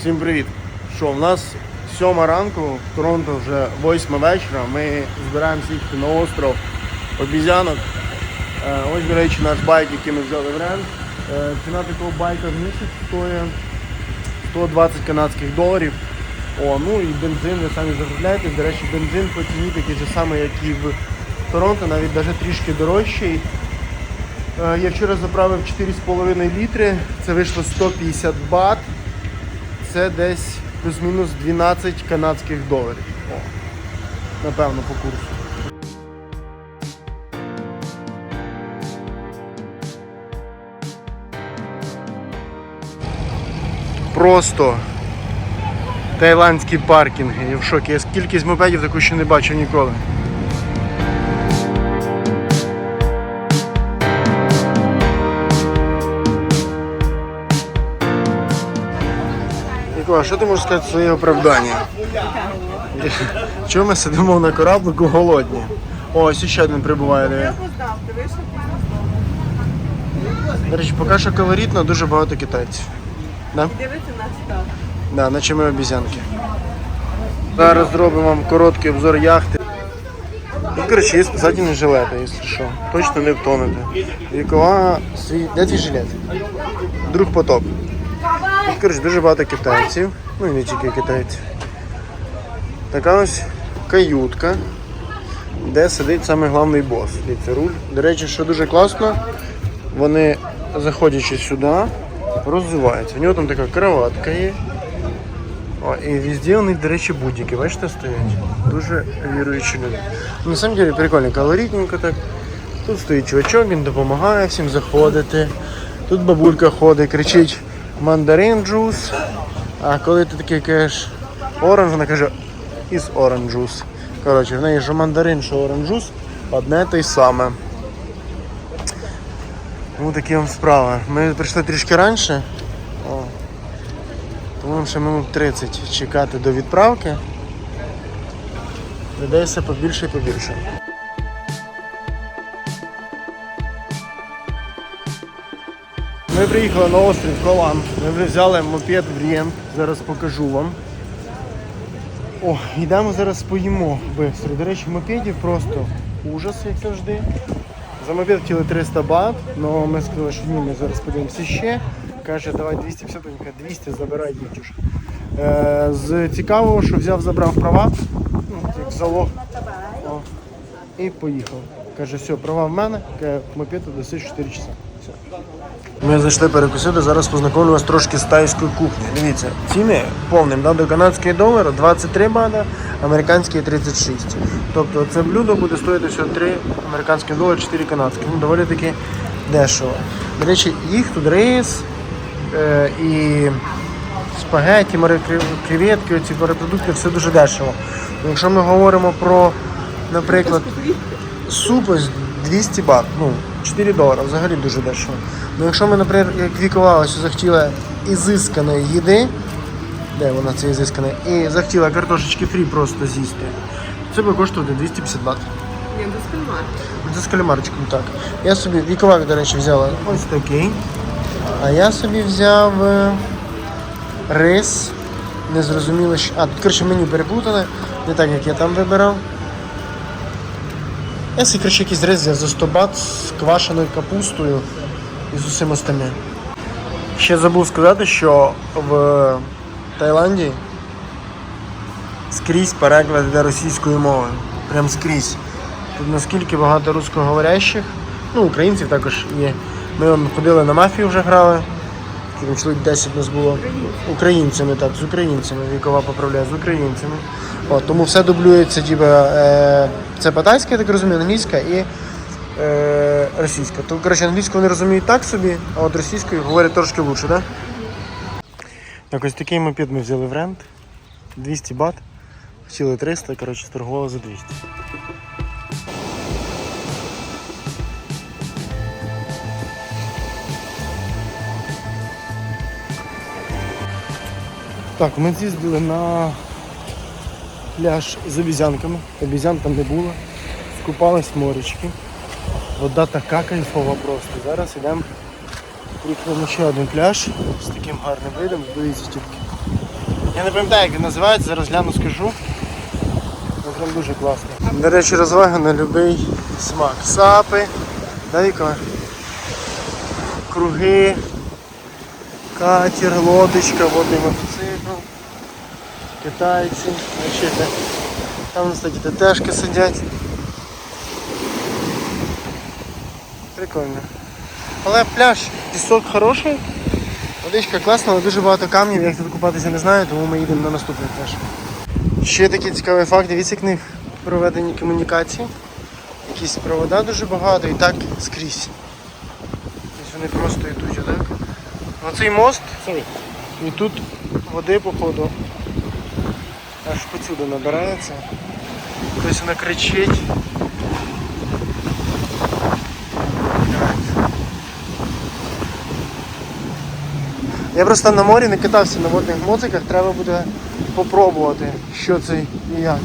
Всім привіт! Що, в нас сьома ранку, в Торонто вже восьма вечора. Ми збираємося їхати на остров обізянок. Е, Ось, до речі, наш байк, який ми взяли в рент. Е, Ціна такого байка в місяць стоїть 120 канадських доларів. О, ну і бензин, ви самі заробляєте. До речі, бензин по ціні такий же самий, як і в Торонто, навіть навіть трішки дорожчий. Е, Я вчора заправив 4,5 літри, це вийшло 150 бат. Це десь плюс-мінус 12 канадських доларів. О, напевно, по курсу. Просто таїландські паркінги. Я в шокі. Я кількість мопедів таку ще не бачив ніколи. Нікола, що ти можеш сказати своє оправдання? Чому ми сидимо на кораблику голодні? О, ось ще один прибуває. диви. Я До речі, поки що колоритно, дуже багато китайців. Да? дивиться на став. Да, наче ми обізянки. Зараз зробимо вам короткий обзор яхти. Ну, коротше, є спасательні жилети, якщо що. Точно не втонете. Вікова свій. Де твій жилет? Друг потоп. Коротше, дуже багато китайців. Ну і не тільки китайців. Така ось каютка, де сидить саме головний бос. Руль. До речі, що дуже класно, вони, заходячи сюди, розвиваються. У нього там така кроватка є. О, і везде вони, до речі, будь-які, бачите, стоять. Дуже віруючі люди. Ну, на самом деле прикольно, колоритненько так. Тут стоїть чувачок, він допомагає всім заходити. Тут бабулька ходить, кричить мандарин джус. А коли ти такий кажеш оранж, вона каже із джус. Коротше, в неї що мандарин, що оранж джус, одне те й саме. Ну такі вам справи. Ми прийшли трішки раніше. О. Тому ще минут 30 чекати до відправки. Людей побільше і побільше. Ми приїхали на острів Колан. Ми вже взяли мопед в рент. Зараз покажу вам. О, йдемо зараз поїмо швидко. До речі, мопедів просто ужас, як завжди. За мопед хотіли 300 бат, але ми сказали, що ні, ми зараз подивимося ще. Каже, давай 250, він каже, 200 забирай дівчуш. Е, з цікавого, що взяв, забрав права, ну, як залог. О, і поїхав. Каже, все, права в мене, каже, мопеду до 4 часа. Все. Ми зайшли перекусити, зараз познайомлю вас трошки з тайською кухнею. Дивіться, ціни повним, да, до канадського долара 23 бада, американський 36. Тобто це блюдо буде стоїти всього 3 американських долари, 4 канадських. Ну, доволі таки дешево. До речі, їх тут рис е, і спагеті, морепродукти, креветки, оці морепродукти, все дуже дешево. Якщо ми говоримо про, наприклад, суп 200 бат, ну 4 долари, взагалі дуже дешево. Ну якщо ми, наприклад, як вікова ось захотіла ізисканої їди, де вона це ізискана, і захотіла картошечки фрі просто з'їсти, це би коштувати 250 бат. Ні, без. Це з калімарчиком, так. Я собі вікова, до речі, взяла ось такий. А я собі взяв е, рис. Не зрозуміло, що. А, тут коротше меню переплутане, не так як я там вибирав. Я собі коротше, якийсь рис взяв за 100 бат з квашеною капустою і з усім остальним. Ще забув сказати, що в Таїланді скрізь переклад йде російською мовою. Прям скрізь. Тут наскільки багато русскоговорящих, ну, українців також є. Ми ходили на мафію вже грали. Чоловік 10 нас було. Українцями, так, з українцями. Вікова поправляє, з українцями. От, тому все дублюється, типа, е, це патайська, я так розумію, англійська і е, російська. То, коротше, англійську вони розуміють так собі, а от російською говорять трошки лучше? Да? Так, ось такий мопед ми взяли в рент. 200 бат. Хотіли 300, коротше, сторгували за 200. Так, ми з'їздили на пляж з обізянками. Обізян там не було. Скупались моречки. Вода така кайфова просто. Зараз йдемо приїхали ще один пляж з таким гарним видом. Дивіться тільки. Я не пам'ятаю, як він називається, зараз гляну, скажу. Ну, прям дуже класно. До речі, розвага на будь-який смак. Сапи, да, Віка? круги, катер, лодочка, водний мотоцикл, китайці, бачите. Там, кстати, ТТшки сидять. Прикольно. Але пляж, пісок хороший, водичка класна, але дуже багато камнів, як тут купатися не знаю, тому ми їдемо на наступний пляж. Ще такий цікавий факт, дивіться, як в них проведені комунікації. Якісь провода дуже багато і так скрізь. Тобто вони просто йдуть отак. Оцей мост, і тут води походу аж посюди набирається. Хтось вона кричить. Я просто на морі не катався на водних моциках, треба буде попробувати, що це і як.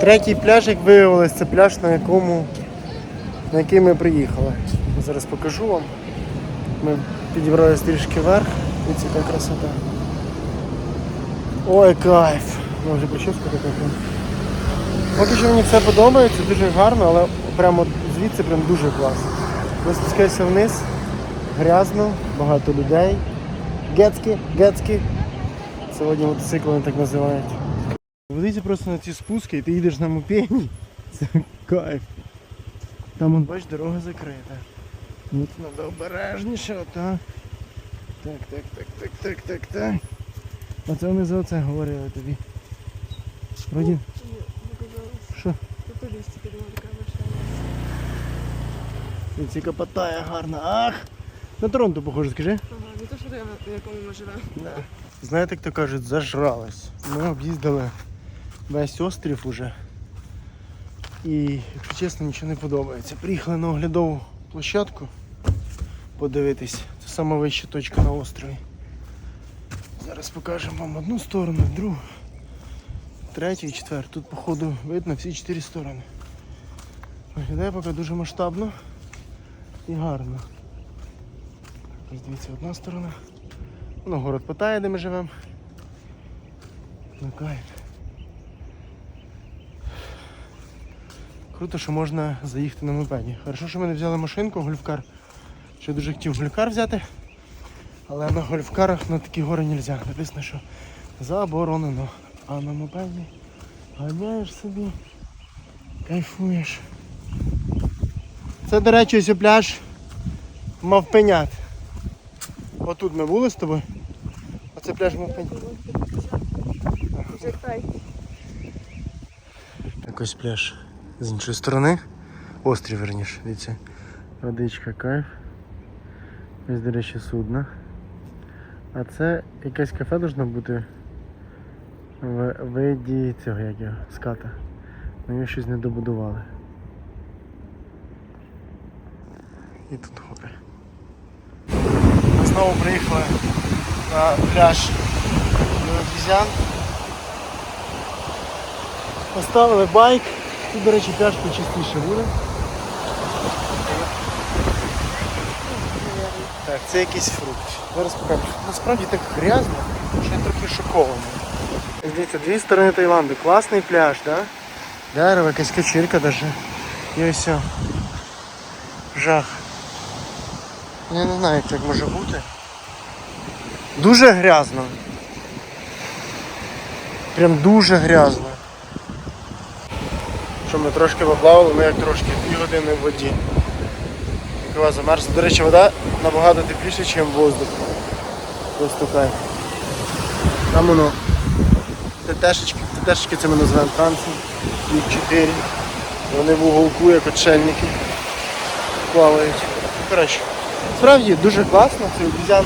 Третій пляж, як виявилось, це пляж, на якому на який ми приїхали. Зараз покажу вам. Ми підібралися трішки вверх. Дивіться, яка красота. Ой, кайф! Ну вже прическа така. Поки що мені все подобається, дуже гарно, але прямо звідси прям дуже класно. Ми спускаємося вниз, грязно, багато людей. Гецькі, гецькі. Сьогодні мотоцикли вони так називають. Ведіться просто на ці спуски і ти їдеш на мопені. Це кайф. Там он, бач, дорога закрита. Тут треба обережніше, ота. Так, так, так, так, так, так, так. Оце вони за оце говорили тобі. Вроді. Що? І ці копотає гарно. Ах! На Торонто похоже, скажи. Ага, не то, що в якому ми живемо. Знаєте, як то кажуть, зажрались. Ми об'їздили весь острів уже. І, якщо чесно, нічого не подобається. Приїхали на оглядову площадку подивитись. Це сама вища точка на острові. Зараз покажемо вам одну сторону, другу, третю і четверту. Тут, походу, видно всі чотири сторони. Виглядає поки дуже масштабно і гарно. Ось дивіться, одна сторона. Ну, город Паттайя, де ми живемо. Ну кайф. Круто, що можна заїхати на мопеді. Хорошо, що ми не взяли машинку, гольфкар. Я дуже хотів гольфкар взяти. Але на гольфкарах на такі гори не можна. Написано, що заборонено. А на мопеді ганяєш собі, кайфуєш. Це, до речі, ось пляж Мавпенят. Отут ми були з тобою. Оце пляж Мавпенят. Якось пляж з іншої сторони. Острів, верніше, дивіться. Водичка, кайф. Ось, до речі, судно. А це якесь кафе должно бути в виді цього як його, ската. Його щось не добудували. І тут гори. Знову приїхали на пляж до. Поставили байк. Тут, до речі, пляж почистіше буде. Так, це якийсь фрукт. Зараз покажу. Насправді так грязно, що я трохи шокований. Дивіться, дві сторони Таїланду. Класний пляж, да? Дерево, якась качелька даже. І ось. Жах. Я не знаю, як так може бути. Дуже грязно. Прям дуже грязно. Що ми трошки поплавали, ну як трошки, дві години в воді. Пива замерзла. До речі, вода набагато тепліша, ніж воздух. Просто. Там воно ТТшечки, ТТшечки це ми називаємо танці. Їх чотири. Вони в уголку, як отшельники. Плавають. Коротше, справді дуже класно, це обізян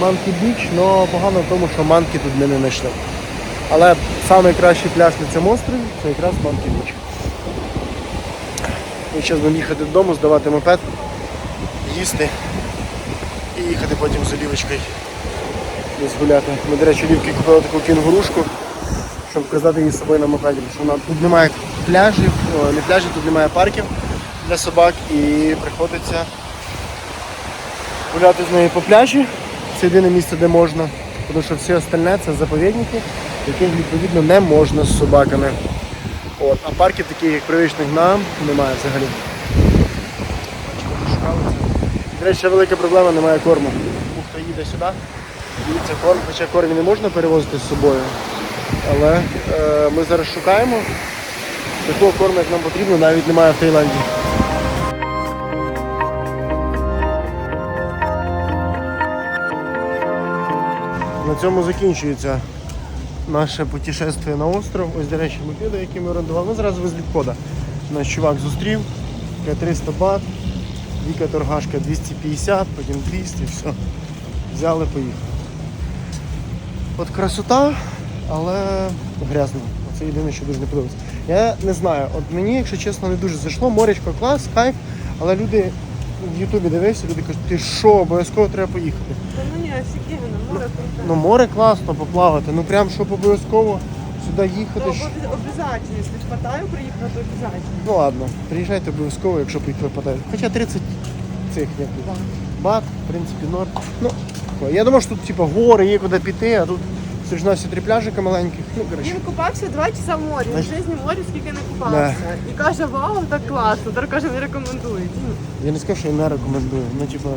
Манкі Біч, але погано в тому, що манки тут ми не знайшли. Але найкращий пляж на цьому острові це якраз Манкі Біч. Ми зараз будемо їхати додому, здавати мопед, їсти і їхати потім з олівочкою десь гуляти. Ми, до речі, олівки купили таку кінгурушку, щоб казати її з собою на мопеді, тому що тут немає пляжів, о, не пляжів, тут немає парків для собак і приходиться гуляти з нею по пляжі. Це єдине місце, де можна. тому що всі остальне це заповідники, яких відповідно не можна з собаками. От, а парків таких, як привичних нам, немає взагалі. До речі, ще велика проблема, немає корму. Хто їде сюди, дивіться корм, хоча корм не можна перевозити з собою. Але е, ми зараз шукаємо. Такого корму, як нам потрібно, навіть немає в Таїланді. На цьому закінчується наше путешествие на остров. Ось, до речі, мопеди, які ми орендували. Ми зразу без відходу. Наш чувак зустрів, каже, 300 бат, Віка торгашка 250, потім 200, все. Взяли, поїхали. От красота, але грязно. Це єдине, що дуже не подобається. Я не знаю, от мені, якщо чесно, не дуже зайшло. Морячко клас, кайф, але люди в Ютубі дивився, люди кажуть, ти що, обов'язково треба поїхати. Та ну ні, офігенно, море круте. Ну море класно поплавати, ну прям щоб обов'язково сюди Ну, їхати. ж- обов'яз- обов'язательно, якщо в Паттайю приїхати, то обов'язательно. Ну ладно, приїжджайте обов'язково, якщо випадає. Хоча 30 цих як їх, бат, в принципі, норм. Ну, я думав, що тут типу, гори, є куди піти, а тут все ж всі три пляжика маленьких. Ну, коротше. Він купався два часа в морі, в житті в морі скільки не купався. І каже, вау, так класно. Тепер каже, мені рекомендують. Ну, Я не скажу, що я не рекомендую. Ну, типу,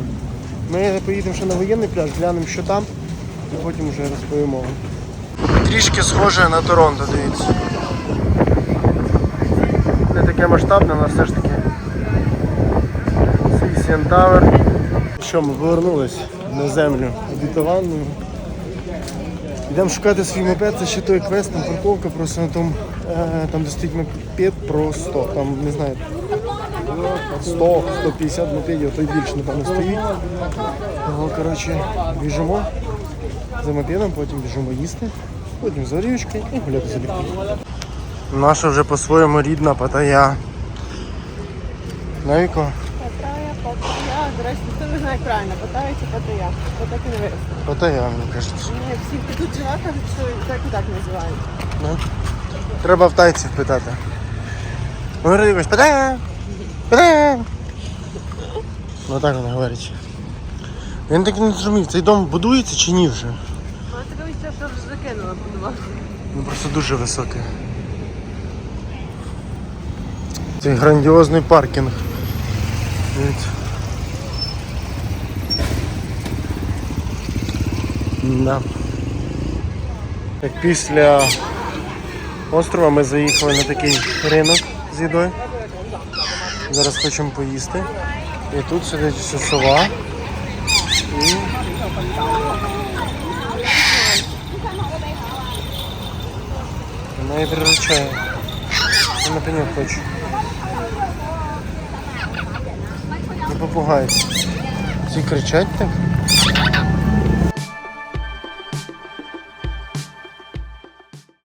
ми поїдемо ще на воєнний пляж, глянемо, що там, і потім вже розповімо вам. Трішки схоже на Торонто, дивіться. Не таке масштабне, але все ж таки. CCN Tower. Що, ми повернулись на землю обітовану. Йдемо шукати свій мопед, це ще той квест, там парковка просто на тому, е, там де стоїть мопед просто, там не знаю, 100, 150 мопедів, то й більше, напевно, стоїть. Того, коротше, біжимо за мопедом, потім біжимо їсти, потім за річкою і гуляти за лікою. Наша вже по-своєму рідна Паттайя. Навіко? До речі, ніхто не знає як правильно, Паттайя чи Паттайя. Так і не вияснили. Паттайя, мені кажеться. Ні, всі, хто тут живе, кажуть, що так і так називають. Ну, Треба в тайців питати. Вони якось Паттайя! Паттайя! Ну так вони говорять. Він так і не зрозумів, цей дом будується чи ні вже? Ну, а таке відчуття, що вже закинула будувати. Він просто дуже високий. Цей грандіозний паркінг. Дивіться. Да. Після острова ми заїхали на такий ринок з їдою. Зараз хочемо поїсти. І тут сидить сова. І вона її приручає. Вона пеньок хоче. Не попугайці. Всі кричать так.